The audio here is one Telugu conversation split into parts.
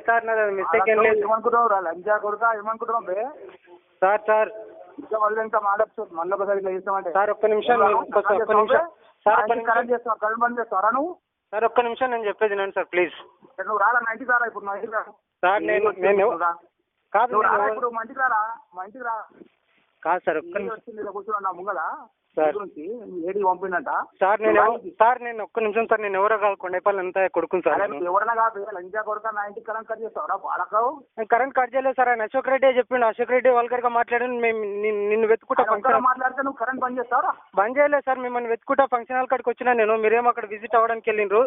లేదు సార్ నాది మిస్టేక్ ఏం లేదు. ఏమనుకుంటున్నావు? రా లంచా కొడుక? ఏమనుకుంటున్నావు బే? Sir sir. ఇంకా మళ్ళీ ఇంకా మాడచ్చు మళ్ళీ ఒకసారి ఇట్లా చేస్తామంటే. సార్ ఒక్క నిమిషం ఒక్క నిమిషం. సార్ ఒక్క నిమిషం. చేస్తావు? కరెంట్ బంద్ చేస్తావరా నువ్వు? సార్ ఒక్క నిమిషం నేను చెప్పేది వినండి సార్ ప్లీజ్. నువ్వు రాలా మా ఇంటికి రారా ఇప్పుడు? మా ఇంటికి రా. సార్ నేను నేను రా. కాదు నేను- ఇప్పుడు? మా ఇంటికి రారా? మా ఇంటికి రా. కాదు సార్ ఒక్క నిమిషం. కూర్చున్నా నా ముంగల. సార్. గురించి ఏడి పంపిందంట. సార్ నేను. సార్ నేను ఒక్క నిమిషం సార్ నేను ఎవరో కాదు కొండేపల్లి అంతా కొడుకుని సార్ ఎవరన్నా కాదు లంచా కొడుక నా ఇంటికి కరెంట్ కట్ చేస్తావురా బాడకావు నేను కరెంట్ కట్ చేయలేదు సార్ ఆయన అశోక్ రెడ్డి చెప్పిండు. అశోక్ రెడ్డి వల్గర్గా మాట్లాడి మేము నిన్ను- వెతుకుంటా ఫంక్షన్ మాట్లాడితే నువ్వు కరెంట్ బంద్ చేస్తావురా బంద్ చేయలేదు సార్ మిమ్మల్ని వెతుకుంటా ఫంక్షన్ హాల్ కాడికి వచ్చినా నేను. మీరేమో అక్కడ విజిట్ అవ్వడానికి వెళ్ళిండ్రు.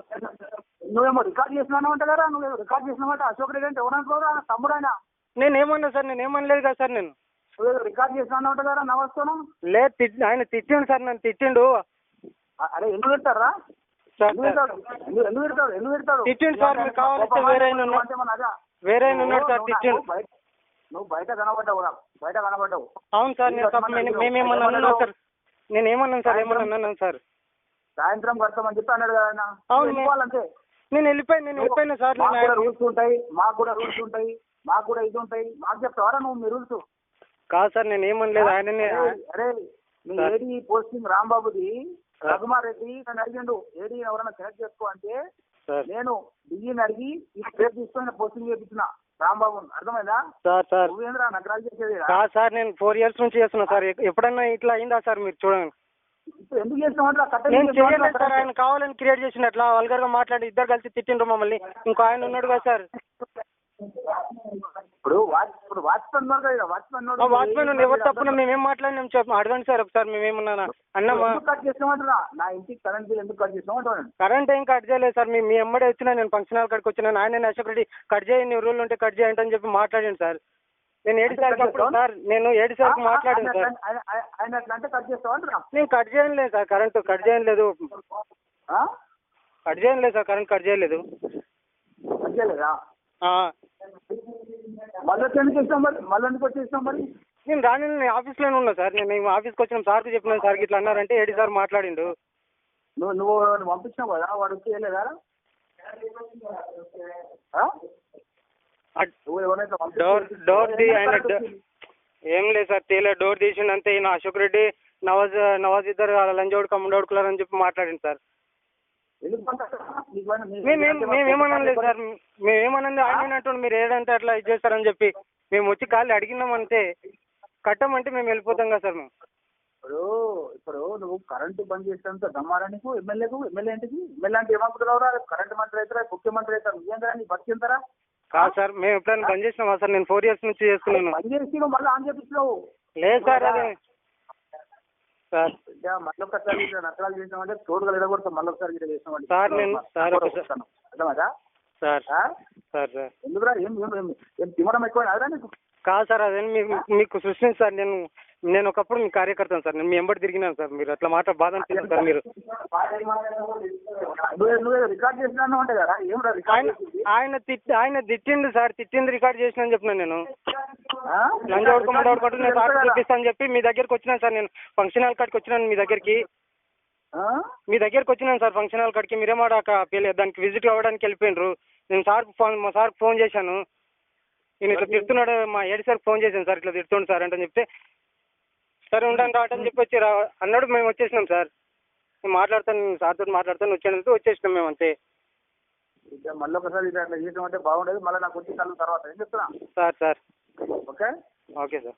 నువ్వేమో రికార్డ్ చేసినావు అంట కదా నువ్వు రికార్డ్ చేసినావంట అశోక్ రెడ్డి అంటే ఎవరనుకోరా తమ్ముడు ఆయన. నేను ఏమన్నా సార్ నేను ఏమనలేదు కదా సార్ నేను. రికార్డ్ చేసినావు అంట కదా నమస్తాను లేదు తిట్- ఆయన తిట్టిండు సార్ నన్ను తిట్టిండు అరే ఎందుకు పెడతారా సార్ తిట్టిండు సార్, కావాలంటే వేరే? వేరే ఉన్నాడు నువ్వు- తిట్టిండు నువ్వు బయట- కనబడ్డావు. బయట కనబడ్డావు అవును సార్ నేను మేమేమన్నా సార్ ఏమన్నాను సార్ ఏమన్నా అన్నాను సార్ సాయంత్రం కడతామని చెప్పి అన్నాడు కదా ఆయన అవును, నువ్వు వెళ్ళిపోవాలంతే నేను వెళ్ళిపోయాను నేను వెళ్ళిపోయినా సార్ రూల్స్ ఉంటాయి మాకు కూడా రూల్స్ ఉంటాయి మాకు కూడా ఇది ఉంటాయి మాకు చెప్తావరా నువ్వు మీ రూల్స్ కాదు సార్ నేను ఏమనలేదు. ఆయననే అరే. ఏడి పోస్టింగ్ రాంబాబుది రఘుమార్ రెడ్డి నన్ను అడిగిండు. ఏడి ఎవరైనా సెలెక్ట్ చేసుకో అంటే నేను డిఈని అడిగి ఈ పేరు తీసుకొని పోస్టింగ్ చేయించిన రాంబాబు అర్థమైందా? Sir sir. నువ్వేంద్రా నగరాలు చేసేది కాదు సార్ నేను ఫోర్ ఇయర్స్ నుంచి చేస్తున్నా సార్. ఎప్పుడన్నా ఇట్లా అయిందా సార్ మీరు చూడండి. ఎందుకు సార్. ఆయన కావాలని క్రియేట్ చేసిన అట్లా వల్గర్గా మాట్లాడి ఇద్దరు కలిసి తిట్టిండ్రు మమ్మల్ని. ఇంకో ఆయన ఉన్నాడు కదా సార్. ఇప్పుడు వాచ్మెన్ వాచ్మెన్ వాచ్మెన్ ఎవరు తప్పున మేమేం మాట్లాడినాం చెప్ప అడగండి సార్ ఒకసారి మేమేమన్నా అన్నమా కట్ చేసినామంటున్నా నా ఇంటికి కరెంట్ బిల్ ఎందుకు కట్ చేసినామంటున్నాను కరెంట్ ఏం కట్ చేయలేదు సార్. మీ మీ ఎమ్మడే వచ్చినా నేను ఫంక్షన్ హాల్ కాడికి వచ్చినా ఆయన అశోక్ రెడ్డి కట్ చేయండి రూల్ ఉంటే కట్ చేయండి అని చెప్పి మాట్లాడాను సార్. నేను ఏడు సార్కి అప్పుడు సార్. నేను ఏడు సార్కి మాట్లాడాను సార్. నేను కట్ చేయలేదు సార్. కరెంట్ కట్ చేయలేదు? కట్ చేయలేదు సార్. కరెంట్ కట్ చేయలేదు. కట్ చేయలేదా? మళ్ళీ ఎందుకు మరి? మళ్ళీ ఎందుకు వచ్చేస్తాం మరి? నేను రాని నేను ఆఫీస్లోనే ఉన్నా సార్. నేను ఆఫీస్కి వచ్చిన. సార్కి చెప్పినాను. సార్కి ఇట్లా అన్నారంటే ఏడు సార్ మాట్లాడిండు. నువ్వు నువ్వు పంపించినావు కదా? వాడు చేయలేదా? నువ్వు ఎవరైతే డోర్ డోర్ ది ఆయన డో- ఏం లేదు సార్. తేలే డోర్ తీసిండు అంతే. ఈయన అశోక్ రెడ్డి నవాజ్ నవాజ్ ఇద్దరు లంజోడు కమ్మడోడుకులారు అని చెప్పి మాట్లాడింది సార్. ఎందుకు పంపిస్తావు? నీకు ఏమైనా- నీ- మేమేం మేమేమనం లేదు సార్. ఆయన అంటుండు మీరు ఏడంటే అట్లా ఇది చేస్తారని చెప్పి. మేము వచ్చి కాళ్ళు అడిగినాం అంతే కట్టమంటే మేము వెళ్ళిపోతాం కదా సార్ మేము. ఇప్పుడు ఇప్పుడు నువ్వు కరెంటు బంద్ చేసేంత దమ్మారా నీకు? ఎమ్మెల్యేకు ఎమ్మెల్యే ఏంటిది? ఎమ్మెల్యే అంటే ఏమనుకుంటున్నావురా? కరెంట్ మంత్రి అవుతారా? ముఖ్యమంత్రి అవుతారు? కదా నీ బతికింతారా కాదు సార్ మేము ఎప్పుడైనా బంద్ చేసినామా సార్? నేను ఫోర్ ఇయర్స్ నుంచి చేస్తున్నాను. బంద్ చేసి మళ్ళీ ఆన్ చేపించినావు లేదు సార్ అదే. సార్ ఇక మళ్ళీ ఒకసారి నష్టాలు చేసినామంటే తోడుగా ఎడగొడతాం మళ్ళీ ఒకసారి ఇట్లా చేసినామంటే. సార్ నేను- సార్ ఒకసారి- అర్థమదా? సార్? Sir sir. ఎందుకురా? ఏం ఏం ఏం ఏం తిమ్మడం ఎక్కువ కాదు సార్ అదే మీకు మీకు సృష్టించి సార్ నేను. నేను ఒకప్పుడు మీ కార్యకర్తను సార్ నేను మీ ఎంబడి తిరిగినాను సార్ మీరు అట్లా మాట బాధ అనిపించింది సార్ మీరు నువ్వే నువ్వే రికార్డ్ చేసినాను అంటే కదా ఏం రా రికార్డ్ ఆయన ఆయన తిట్టి ఆయన తిట్టిండు సార్ తిట్టింది రికార్డ్ చేసిన అని చెప్పిన నేను? లంజోడుకు ముడోడుకుంటూ నేను సార్. చూపిస్తాను చెప్పి మీ దగ్గరికి వచ్చినాను సార్ నేను ఫంక్షన్ హాల్ కాడికి వచ్చినాను మీ దగ్గరికి? మీ దగ్గరికి వచ్చినాను సార్ ఫంక్షన్ హాల్ కాడికి అక్కడ పిల్ల- దానికి విజిట్ అవ్వడానికి వెళ్ళిపోయినరు నేను సార్ ఫోన్ మా సార్కి ఫోన్ చేశాను నేను ఇట్లా తిడుతున్నాడు మా ఏడు సార్కి ఫోన్ చేశాను సార్ ఇట్లా తిడుతుండు సార్ అంటే చెప్తే సరే ఉండండి రావటం అని చెప్పి వచ్చి రా అన్నాడు మేము వచ్చేసినాం సార్. నేను మాట్లాడతాను సార్తో మాట్లాడతాను వచ్చానంటే వచ్చేసినాం మేము అంతే. ఇక మళ్ళీ ఒకసారి ఇది అట్లా చేయడం అంటే బాగుండదు మళ్ళీ నాకు వచ్చి కళ్ళు తర్వాత. ఏం చెప్తున్నా? Sir sir. Okay? Okay sir.